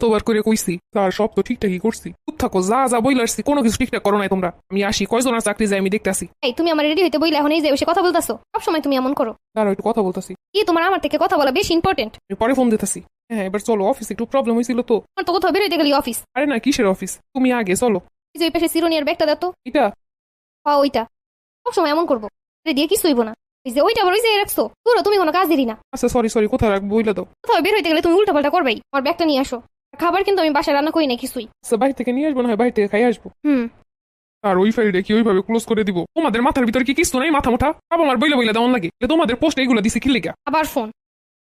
তোবার করে কইছি তার সব তো ঠিকঠাকই করছি। চুপ থাকো যা যা বইলারছি কোনো কিছু ঠিকঠাক করো নাই তোমরা। আমি আসি কয়জন আর চাকরি যাই আমি দেখতাছি। এই তুমি আমার রেডি হইতে বইলে এখন এই যে বসে কথা বলতাছো সবসময় তুমি এমন করো। দাঁড়াও একটু কথা বলতাছি। কি তোমার আমার থেকে কথা বলা বেশি ইম্পর্টেন্ট আমি পরে ফোন দিতেছি। হ্যাঁ এবার চলো অফিসে একটু প্রবলেম হয়েছিল তো। আমার তো কোথাও বেরোইতে গেলি অফিস আরে না কিসের অফিস তুমি আগে চলো। এই যে ওই পাশে সিরোনিয়ার ব্যাগটা দাও তো। এটা হ্যাঁ ওইটা। সবসময় এমন করব। রে দিয়ে কিছু হইব না। এই যে ওইটা ওই যে রাখছো। তোরা তুমি কোনো কাজ দিলি না। আচ্ছা সরি সরি কোথায় রাখব? বইলে দাও। কোথাও বের হইতে গেলে তুমি উল্টা পাল্টা করবেই। আমার ব্যাগটা নিয়ে আসো। খাবার কিন্তু আমি বাসায় রান্না করি না কিছুই। আচ্ছা বাইরে থেকে নিয়ে আসব না হয় বাইরে থেকে খাই আসব? হুম। আর ওই ফাইলটা কি ওইভাবে ক্লোজ করে দিব। তোমাদের মাথার ভিতরে কি কিছু নাই মাথা মোটা? বাবা আমার বইলে বইলে দেওয়ান লাগে। তোমাদের পোস্ট এইগুলো দিছি কি লেগা? আবার ফোন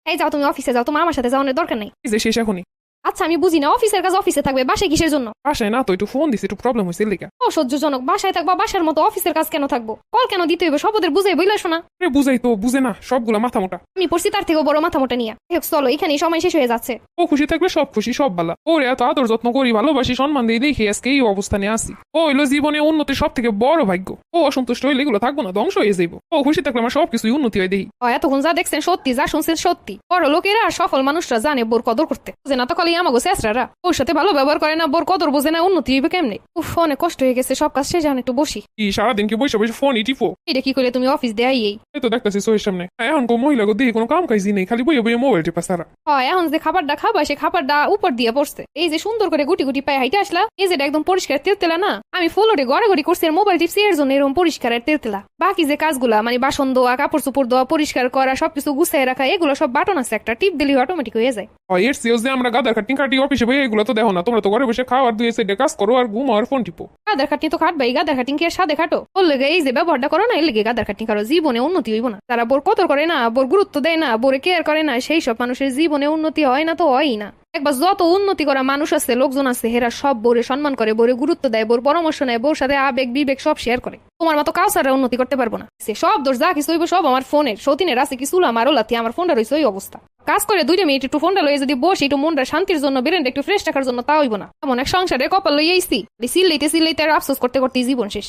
এই যাও তুমি অফিসে যাও তোমার আমার সাথে যাওয়ানোর দরকার নাই। এই যে শেষ এখনই। আচ্ছা আমি বুঝি না অফিসের কাজ অফিসে থাকবে বাসায় কিসের জন্য? বাসায় না তো একটু ফোন দিছি একটু প্রবলেম হয়েছে লেগা। অসহ্যজনক বাসায় থাকবা বাসার মতো অফিসের কাজ কেন থাকব? কল কেন দিতে হইবে সব ওদের বুঝে বইলা শোনা। আরে বুঝাই তো বুঝে না সবগুলা মাথা মোটা আমি পড়ছি তার থেকেও বড় মাথা মোটা নিয়ে হোক চলো এখানেই সময় শেষ হয়ে যাচ্ছে। ও খুশি থাকলে সব খুশি সব ভালো। ওরে এত আদর যত্ন করি ভালোবাসি সম্মান দিয়ে দেখি আজকে এই অবস্থানে আসি ও হইল জীবনে উন্নতির সব থেকে বড় ভাগ্য। ও অসন্তুষ্ট হইলে এগুলো থাকব না ধ্বংস হয়ে যাইব। ও খুশি থাকলে আমার সবকিছুই উন্নতি হয় ও, এতক্ষণ যা দেখছেন সত্যি যা শুনছেন সত্যি। বড় লোকেরা আর সফল মানুষরা জানে বোর কদর করতে। বুঝে না তো খালি আমাগো শেষরারা। ওর সাথে ভালো ব্যবহার করে না বোর কদর বোঝে না উন্নতি হইবে কেমনে? উফ অনেক কষ্ট হয়ে গেছে সব কাজ শেষ জান একটু বসি। সারাদিন কি বসে বসে ফোন টিপো? এটা কি করে তুমি অফিস দেয়াই এই তো দেখতেছি সোহের সামনে। এখন কো মহিলা দিয়ে কোনো কাম কাজই নেই, খালি বইয়ে বইয়ে মোবাইল টিপাস তারা। হয়, এখন যে খাবারটা খাবা, সে খাবারটা উপর দিয়ে পড়ছে। এই যে সুন্দর করে গুটি গুটি পায়ে হাইটে আসলা, এই যেটা একদম পরিষ্কার তেলতেলা না? আমি ফ্লোরে গড়াগড়ি করছি, আর মোবাইল টিপছি এর জন্য এরকম পরিষ্কার আর তেলতেলা। বাকি যে কাজগুলা মানে বাসন দেওয়া কাপড় চোপড় দেওয়া পরিষ্কার করা সবকিছু গুছাই রাখা এগুলো সব বাটন আছে। একটা টিপ দিলে অটোমেটিক হয়ে যায়। এর সিওস যে আমরা গাদার কাটিং কাটি অফিসে বইয়ে এগুলো তো দেখো না। তোমরা তো ঘরে বসে খাও আর দুই সাইডে কাজ করো আর ঘুম আর ফোন টিপো। গাদার খাটনি তো খাটবাই গাদার খাটিং কি আর সাদে খাটো? ওর লেগে এই যে ব্যবহারটা করো না এর লেগে গাদার খাটনি করো জীবনে উন্নতি হইব না। তারা বোর কদর করে না বোর গুরুত্ব দেয় না বোরে কেয়ার করে না সেই সব মানুষের জীবনে উন্নতি হয় না তো হয়ই না। একবার যত উন্নতি করা মানুষ আছে, লোকজন আছে হেরা সব বোরে সম্মান করে বোরে গুরুত্ব দেয় বোর পরামর্শ নেয় বোর সাথে আবেগ, বিবেক সব শেয়ার করে। তোমার মতো কাউসাররা উন্নতি করতে পারব না। সে সব দোষ যা কিছু সব আমার ফোনের সতীনের আছে কিছু আমারও লাথি আমার ফোনটা রয়েছে ওই অবস্থা। কাজ করে দুইটা মিনিট একটু ফোনটা লয়ে যদি বসে, একটু মনটা শান্তির জন্য বেরেন্ট একটু ফ্রেশ রাখার জন্য, তা হইব না। এমন এক সংসারে কপাল লইয়াইছি সিল্লাইতে সিল্লাইতে আর আফসোস করতে করতে জীবন শেষ।